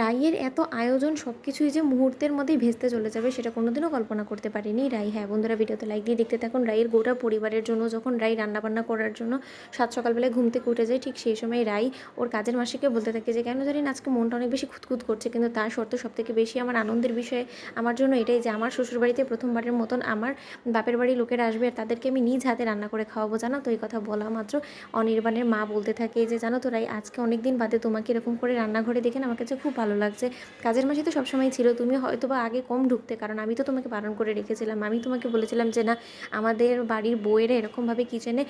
রাইয়ের এত আয়োজন সব কিছুই যে মুহূর্তের মধ্যেই ভেস্তে চলে যাবে, সেটা কোনোদিনও কল্পনা করতে পারিনি। রাই হ্যাঁ বন্ধুরা, ভিডিওতে লাইক দিয়ে দেখতে থাকুন। রাইয়ের গোটা পরিবারের জন্য, যখন রাই রান্নাবান্না করার জন্য সাত সকালবেলায় ঘুম থেকে উঠে যায়, ঠিক সেই সময় রাই ওর কাজের মাসিকে বলতে থাকে যে, কেন জানি আজকে মনটা অনেক বেশি খুঁতখুত করছে, কিন্তু তার সত্ত্বেও সব থেকে বেশি আমার আনন্দের বিষয় আমার জন্য এটাই যে, আমার শ্বশুরবাড়িতে প্রথমবারের মতন আমার বাপের বাড়ির লোকেরা আসবে আর তাদেরকে আমি নিজ হাতে রান্না করে খাওয়াবো, জানো তো? এই কথা বলা মাত্র অনির্বাণের মা বলতে থাকে যে, জানো তো রাই, আজকে অনেক দিন বাদে তোমাকে এরকম করে রান্নাঘরে দেখেন আমার কাছে খুব ভালো লাগছে। কাজের মাঝে তো সবসময় ছিল তুমি হয়তো বা আগে কম ঢুকতে, কারণ আমি তো তোমাকে বারণ করে রেখেছিলাম। আমি তোমাকে বলেছিলাম যে, না, আমাদের বাড়ির বউয়েরা এরকমভাবে কিচেনে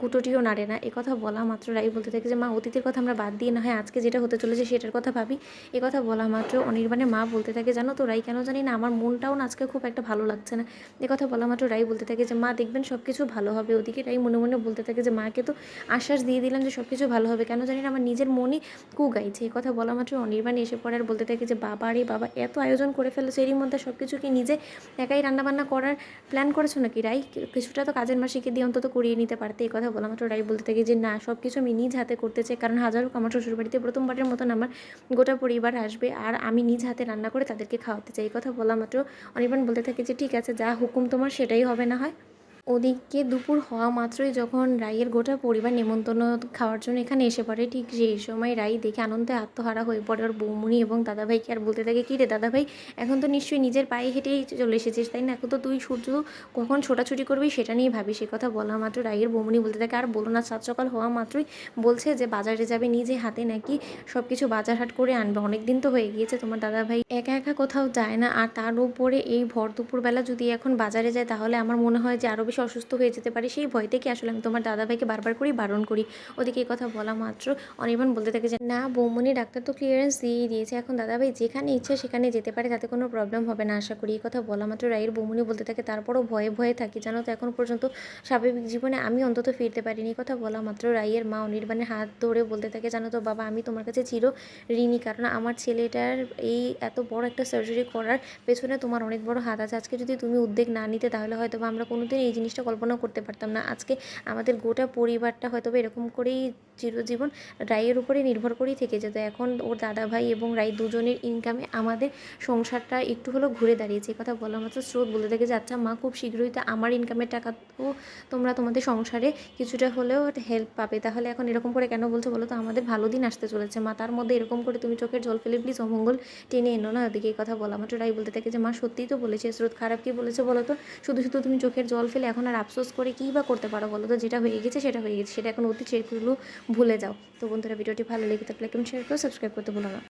কুটোটিও নাড়ে না। কথা বলা মাত্র রাই বলতে থাকে যে, মা, অতীতের কথা আমরা বাদ দিয়ে না হয় আজকে যেটা হতে চলেছে সেটার কথা ভাবি। এ কথা বলা মাত্র অনির্বাণের মা বলতে থাকে, জানো তো, রাই, কেন জানি না আমার মনটাও না আজকে খুব একটা ভালো লাগছে না। কথা বলা মাত্র রাই বলতে থাকে যে, মা, দেখবেন সব কিছু ভালো হবে। ওদিকে রাই মনে মনে বলতে থাকে যে, মাকে তো আশ্বাস দিয়ে দিলাম যে সব কিছু ভালো হবে। কেন জানি না আমার নিজের মনই কু গাইছে কথা বলা মাত্র অনির্বাণ এসে পড়ে আর বলতে থাকে যে বাবা রে বাবা, এত আয়োজন করে ফেলেছে, এরই মধ্যে সব কিছু কি নিজে একাই রান্নাবান্না করার প্ল্যান করেছ নাকি রাই? কিছুটা তো কাজের মাসিকে দিয়ে অন্তত করিয়ে নিতে পারতে, এই কথা বলা মাত্র রাই বলতে থাকে যে না সব কিছু আমি নিজ হাতে করতে চাই, কারণ হাজার হোক আমার শ্বশুরবাড়িতে প্রথমবারের মতন আমার গোটা পরিবার আসবে আর আমি নিজ হাতে রান্না করে তাদেরকে খাওয়াতে চাই, এই কথা বলা মাত্র অনির্বাণ বলতে থাকে যে ঠিক আছে, যা হুকুম তোমার সেটাই হবে না হয়। ওদিকে দুপুর হওয়া মাত্রই যখন রাইয়ের গোটা পরিবার নেমন্তন্ন খাওয়ার জন্য এখানে এসে পড়ে, ঠিক সেই সময় রাই দেখে আনন্দে আত্মহারা হয়ে পড়ে। ওর বৌমুনি এবং দাদাভাইকে আর বলতে থাকে, কী রে দাদাভাই, এখন তো নিশ্চয়ই নিজের পায়ে হেঁটেই চলে এসেছিস, তাই না? এখন তো তুই সূর্য কখন ছোটাছুটি করবি সেটা নিয়েই ভাবি সে কথা বলা মাত্র রাইয়ের বৌমুনি বলতে থাকে, আর বলো না, সাত সকাল হওয়া মাত্রই বলছে যে, বাজারে যাবে নিজে হাতে নাকি সব কিছু বাজার হাট করে আনবে। অনেক দিন তো হয়ে গিয়েছে, তোমার দাদাভাই একা একা কোথাও যায় না। আর তার উপরে এই ভর দুপুরবেলা যদি এখন বাজারে যায়, তাহলে আমার মনে হয় যে আরও বেশি অসুস্থ হয়ে যেতে পারে, সেই ভয় থেকে আসলে আমি তোমার দাদাভাইকে বারবার করেই বারণ করি? ওদিকে এই কথা বলা মাত্র অনির্বাণ বলতে থাকে যে, না, বৌমনি ডাক্তার তো ক্লিয়ারেন্স দিয়েই দিয়েছে, এখন দাদাভাই যেখানে ইচ্ছা সেখানে যেতে পারে, তাতে কোনো প্রবলেম হবে না আশা করি। এই কথা বলা মাত্র রায়ের বৌমনি বলতে থাকে, তারপরও ভয়ে ভয়ে থাকি, জানো তো এখন পর্যন্ত স্বাভাবিক জীবনে আমি অন্তত ফিরতে পারিনি। কথা বলা মাত্র রায়ের মা অনির্বাণের হাত ধরে বলতে থাকে, জানো তো বাবা, আমি তোমার কাছে চির ঋণী, কারণ আমার ছেলেটার এই এত বড় একটা সার্জারি করার পেছনে তোমার অনেক বড় হাত আছে। আজকে যদি তুমি উদ্যোগ না নিতে, তাহলে হয়তো আমরা কোনোদিন এই জিনিসটা কল্পনা করতে পারতাম না। আজকে আমাদের গোটা পরিবারটা হয়তো এরকম করেই চিরজীবন রায়ের উপরে নির্ভর করেই থেকে যেত। এখন ওর দাদা ভাই এবং রাই দুজনের ইনকামে আমাদের সংসারটা একটু হলেও ঘুরে দাঁড়িয়েছে। এই কথা বলা মাত্র স্রোত বলে থাকে যে আচ্ছা মা, খুব শীঘ্রই তো আমার ইনকামের টাকা তো তোমরা তোমাদের সংসারে কিছুটা হলেও হেল্প পাবে। তাহলে এখন এরকম করে কেন বলছো বলো তো? আমাদের ভালো দিন আসতে চলেছে। মা, তার মধ্যে এরকম করে তুমি চোখের জল ফেলে প্লিজ অমঙ্গল টেনে এনো না ওদিকে। এই কথা বলা মাত্র রাই বলতে থাকে যে, মা, সত্যিই তো বলেছে। স্রোত খারাপ কি বলেছে বলো তো? শুধু শুধু তুমি চোখের জল ফেলে এখন আর আফসোস করে কী বা করতে পারো বলো তো? যেটা হয়ে গেছে সেটা হয়ে গেছে। সেটা এখন অতি সেগুলো ভুলে যাও। তো বন্ধুরা, ভিডিওটি ভালো লেগে থাকলে কেমন শেয়ার করো সাবস্ক্রাইব করতে ভুলো না।